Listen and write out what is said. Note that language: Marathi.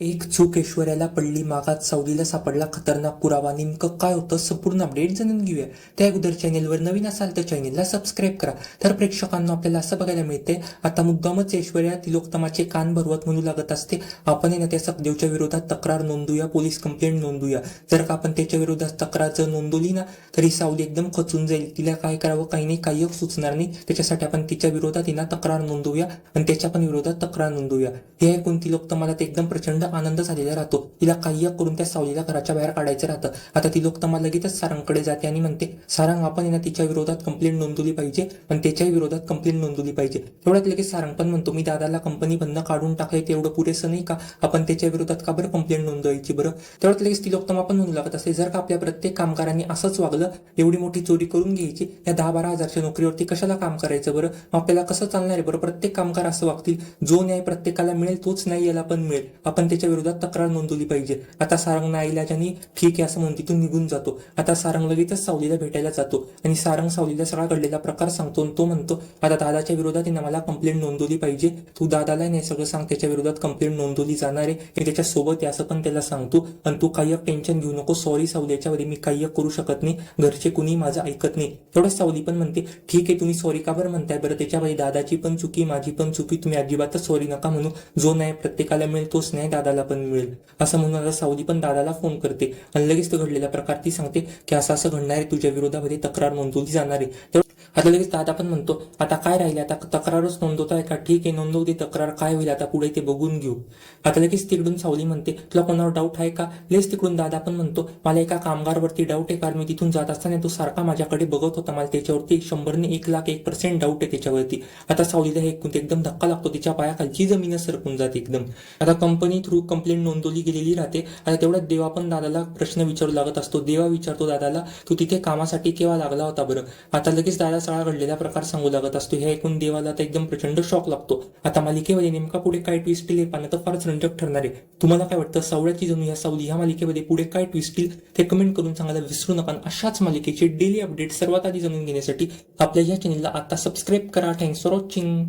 एक चूक ऐश्वर्याला पडली मागात सावलीला सापडला खतरनाक पुरावा. नेमकं काय होतं संपूर्ण अपडेट जाणून घेऊया. त्या अगोदर चॅनेलवर नवीन असाल तर चॅनेलला सबस्क्राईब करा. तर प्रेक्षकांना आपल्याला असं बघायला मिळते आता मुद्दामच ऐश्वर्या तिलोत्तमाचे कान भरवत म्हणू लागत असते. आपण आहे ना त्या सखदेवच्या विरोधात तक्रार नोंदूया पोलीस कंप्लेंट नोंदूया. जर का आपण त्याच्या विरोधात तक्रार जर नोंदवली ना तरी सावली एकदम खचून जाईल. तिला काय करावं काही नाही काही सुचणार नाही. त्याच्यासाठी आपण तिच्या विरोधात आहे ना तक्रार नोंदवूया आणि त्याच्या पण विरोधात तक्रार नोंदवूया. हे ऐकून तिलोत्तमाला ते एकदम प्रचंड आनंद झालेला राहतो. तिला काही करून त्या सावलीला घराच्या बाहेर काढायचं राहतं. आता ती लोकतमा लगेचच सारंगकडे जाते आणि म्हणते सारंग आपण आहे ना तिच्या विरोधात कंप्लेंट नोंदवली पाहिजे पण त्याच्याही विरोधात कंप्लेंट नोंदवली पाहिजे. तेवढ्यात लगेच सारंग पण म्हणतो मी दादाला कंपनी बंद काढून टाकले तेवढं पुरेसं नाही का? आपण त्याच्या विरोधात का बरं कंप्लेंट नोंदवायची बरं? तेवढ्यात लगेच ती लोकतमा पण म्हणू लागत असते जर का आपल्या प्रत्येक कामगारांनी असंच वागलं एवढी मोठी चोरी करून घ्यायची या दहा बारा हजारच्या नोकरीवरती कशाला काम करायचं बरं? मग आपल्याला कसं चालणार आहे बरं? प्रत्येक कामगार असं वागतील. जो न्याय प्रत्येकाला मिळेल तोच न्याय याला पण मिळेल. आपण त्याच्या विरोधात तक्रार नोंदवली पाहिजे. आता सारंग नाईलाजाने ठीक आहे असं म्हणते तो निघून जातो. आता सारंग लगेचच सावलीला भेटायला जातो. आणि सारंग सावलीला सगळा घडलेला प्रकार सांगतो आणि तो म्हणतो आता दादाच्या विरोधात आहे मला कंप्लेंट नोंदवली पाहिजे. तू दादाला नाही सगळं सांग त्याच्या विरोधात कंप्लेंट नोंदवली जाणार आहे. मी त्याच्यासोबत आहे असं पण त्याला सांगतो. आणि तू काही टेन्शन घेऊ नको. सॉरी सावली मी काही करू शकत नाही. घरचे कुणी माझं ऐकत नाही. तेवढंच सावली पण म्हणते ठीक आहे तुम्ही सॉरी का बरं म्हणताय? बरं त्याच्यामध्ये दादाची पण चुकी माझी पण चुकी तुम्ही अजिबातच सॉरी नका म्हणू. जो नाही प्रत्येकाला मिळेल तोच न्याय दादाला पण मिळेल. असं म्हणून आता सावली पण दादाला फोन करते. आणि लगेच तो घडलेला प्रकार ती सांगते की असं असं घडणार आहे तुझ्या विरोधामध्ये तक्रार नोंदवली जाणार आहे. तेव्हा आता लगेच दादा पण म्हणतो आता काय राहिले? आता तक्रारच नोंदवताय का? ठीक आहे नोंदवते. तक्रार काय होईल? आता पुढे ते बघून घेऊ. आता लगेच तिकडून सावली म्हणते तुला कोणावर डाऊट आहे का? लगेच तिकडून दादा पण म्हणतो मला एका कामगारवरती डाऊट आहे कारण मी तिथून जात असताना तो सारखा माझ्याकडे बघत होता. मला त्याच्यावरती शंभरने एक लाख एक पर्सेंट डाऊट आहे त्याच्यावरती. आता सावलीला हे एकदम धक्का लागतो. तिच्या पायाखालची जमीन सरकून जाते एकदम. आता कंपनी थ्रू कंप्लेंट नोंदवली गेलेली राहते. आता तेवढ्यात देवा पण दादाला प्रश्न विचारू लागत असतो. देवा विचारतो दादाला तू तिथे कामासाठी केव्हा लागला होता बरं? आता लगेच दादा सगळा घडलेला प्रकार सांगू लागत असतो. हे ऐकून देवाला आता एकदम प्रचंड शॉक लागतो. आता मालिकेमध्ये नेमका पुढे काय ट्विस्ट येईल पाहणं तर फारच रंजक ठरणार आहे. तुम्हाला काय वाटतं? सावळ्याची जणू या सावली ह्या मालिकेमध्ये पुढे काय ट्विस्ट येईल? ते कमेंट करून सांगायला विसरू नका. अशाच मालिकेचे डेली अपडेट सर्वात आधी जाणून घेण्यासाठी आपल्या या चॅनलला आता सबस्क्राईब करा. Thanks for watching